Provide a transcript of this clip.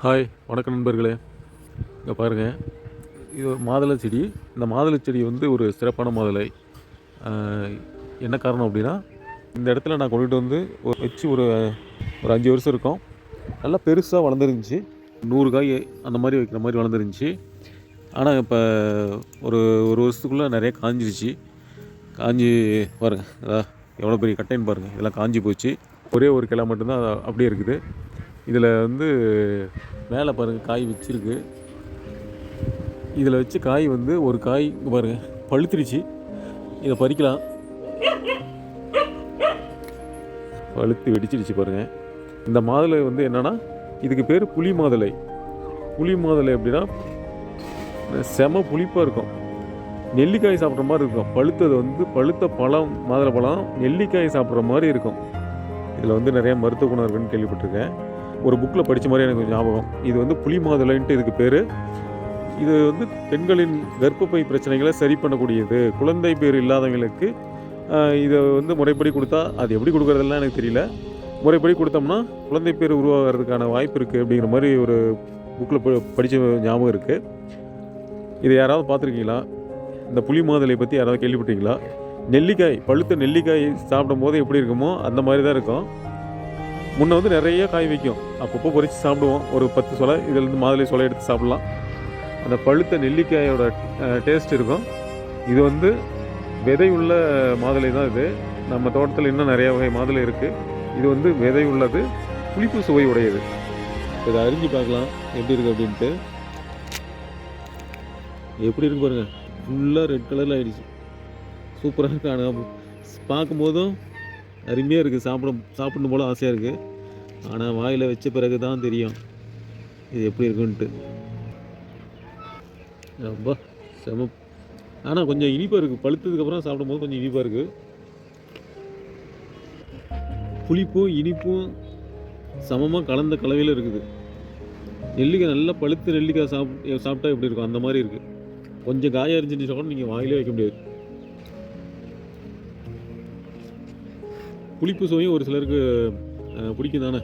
Hi வணக்கம் நண்பர்களே. இங்கே பாருங்கள் இது ஒரு மாதுளை செடி. இந்த மாதுளை செடி வந்து ஒரு சிறப்பான மாதுளை. என்ன காரணம் அப்படின்னா இந்த இடத்துல நான் கொண்டுட்டு வந்து ஒரு வச்சு ஒரு ஒரு அஞ்சு வருஷம் இருக்கும். நல்லா பெருசாக வளர்ந்துருந்துச்சு. நூறு காய் அந்த மாதிரி வைக்கிற மாதிரி வளர்ந்துருந்துச்சு. ஆனால் இப்போ ஒரு ஒரு வருஷத்துக்குள்ளே நிறைய காஞ்சிருச்சு. காஞ்சி பாருங்கள் அதான் எவ்வளோ பெரிய கட்டைன்னு பாருங்கள் இதெல்லாம் காஞ்சி போச்சு. ஒரே ஒரு கிளை மட்டும்தான் அப்படியே இருக்குது. இதில் வந்து மேலே பாருங்கள் காய் வச்சுருக்கு. இதில் வச்சு காய் வந்து ஒரு காய் பாருங்கள் பாருங்க பழுத்துருச்சு. இதை பறிக்கலாம். பழுத்து வெடிச்சிடுச்சு பாருங்க. இந்த மாதுளை வந்து என்னென்னா இதுக்கு பேர் புளி மாதுளை. புளி மாதுளை அப்படின்னா செம புளிப்பாக இருக்கும். நெல்லிக்காய் சாப்பிட்ற மாதிரி இருக்கும். பழுத்தது வந்து பழுத்த பழம் மாதுளை பழம் நெல்லிக்காய் சாப்பிட்ற மாதிரி இருக்கும். இதில் வந்து நிறைய மருத்துவ குணம் இருக்குன்னு கேள்விப்பட்டிருக்கேன். ஒரு புக்கில் படித்த மாதிரி எனக்கு ஞாபகம். இது வந்து புளி மாதுளைன்ட்டு இதுக்கு பேர். இது வந்து பெண்களின் கர்ப்பப்பை பிரச்சனைகளை சரி பண்ணக்கூடியது. குழந்தை பேர் இல்லாதவங்களுக்கு இதை வந்து முறைப்படி கொடுத்தா அது எப்படி கொடுக்குறதெல்லாம் எனக்கு தெரியல. முறைப்படி கொடுத்தோம்னா குழந்தை பேர் உருவாகிறதுக்கான வாய்ப்பு இருக்குது அப்படிங்கிற மாதிரி ஒரு புக்கில் படித்த ஞாபகம் இருக்குது இதை யாராவது பார்த்துருக்கீங்களா? இந்த புளி மாதுளை பற்றி யாராவது கேள்விப்பட்டீங்களா நெல்லிக்காய் பழுத்த நெல்லிக்காய் சாப்பிடும் போது எப்படி இருக்குமோ அந்த மாதிரி தான் இருக்கும். முன்னே வந்து நிறைய காய் வைக்கும். அப்பப்போ பொறிச்சு சாப்பிடுவோம். ஒரு பத்து சொலை இதிலேருந்து மாதுளை சொலை எடுத்து சாப்பிட்லாம். அந்த பழுத்த நெல்லிக்காயோட டேஸ்ட் இருக்கும். இது வந்து விதை உள்ள மாதுளை தான் இது. நம்ம தோட்டத்தில் இன்னும் நிறைய வகை மாதுளை இருக்குது இது வந்து விதை உள்ளது புளிப்பு சுவை உடையது இதை அறிஞ்சு பார்க்கலாம். எப்படி இருக்குது அப்படின்ட்டு. எப்படி இருக்கு பாருங்கள் ஃபுல்லாக ரெட் கலரில் ஆயிடுச்சு. சூப்பராக இருக்கு. ஆனால் பார்க்கும்போதும் அருமையாக இருக்குது சாப்பிட சாப்பிடணும் போல ஆசையாக இருக்குது ஆனால் வாயில் வச்ச பிறகு தான் தெரியும். இது எப்படி இருக்குன்ட்டு. ரொம்ப செம. ஆனால் கொஞ்சம் இனிப்பாக இருக்குது பழுத்ததுக்கப்புறம் சாப்பிடும்போது கொஞ்சம் இனிப்பாக இருக்குது புளிப்பும் இனிப்பும் சமமாக கலந்த கலவையில் இருக்குது. நெல்லிக்காய் நல்லா பழுத்து நெல்லிக்காய் சாப் சாப்பிட்டா எப்படி இருக்கும்? அந்த மாதிரி இருக்குது கொஞ்சம் காய அரிஞ்சிட்டு கூட நீங்கள் வாயிலே வைக்க முடியாது. புளிப்பு சுவையும் ஒரு சிலருக்கு பிடிக்கும் தானே